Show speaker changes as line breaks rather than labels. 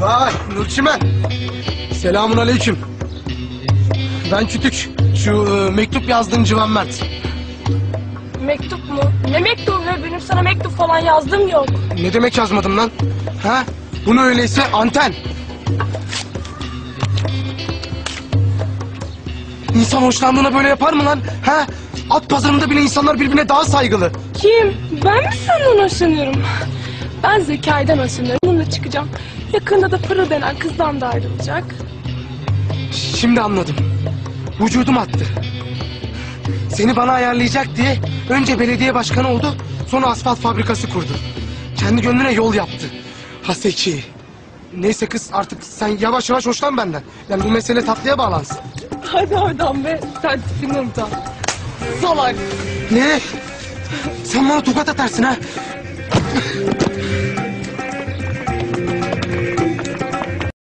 Vay Nurçimen. Selamun aleyküm. Ben Kütük. Şu e, mektup yazdığın Civan Mert.
Mektup mu? Ne mektubu be? Benim sana mektup falan yazdım yok.
Ne demek yazmadım lan? Ha? Bunu öyleyse anten. İnsan hoşlandığına böyle yapar mı lan? Ha? At pazarında bile insanlar birbirine daha saygılı.
Kim? Ben mi senden hoşlanıyorum? Ben Zekai'den hoşlanıyorum. Onunla çıkacağım. Yakında da Pırıl denen kızdan da ayrılacak.
Şimdi anladım. Vücudum attı. Seni bana ayarlayacak diye önce belediye başkanı oldu, sonra asfalt fabrikası kurdu. Kendi gönlüne yol yaptı. Haseki. Neyse kız artık sen yavaş yavaş hoşlan benden. Yani bu mesele tatlıya bağlansın.
Hadi oradan be. Sen tipini unutan. Salak.
Ne? Sen bana tokat atarsın ha?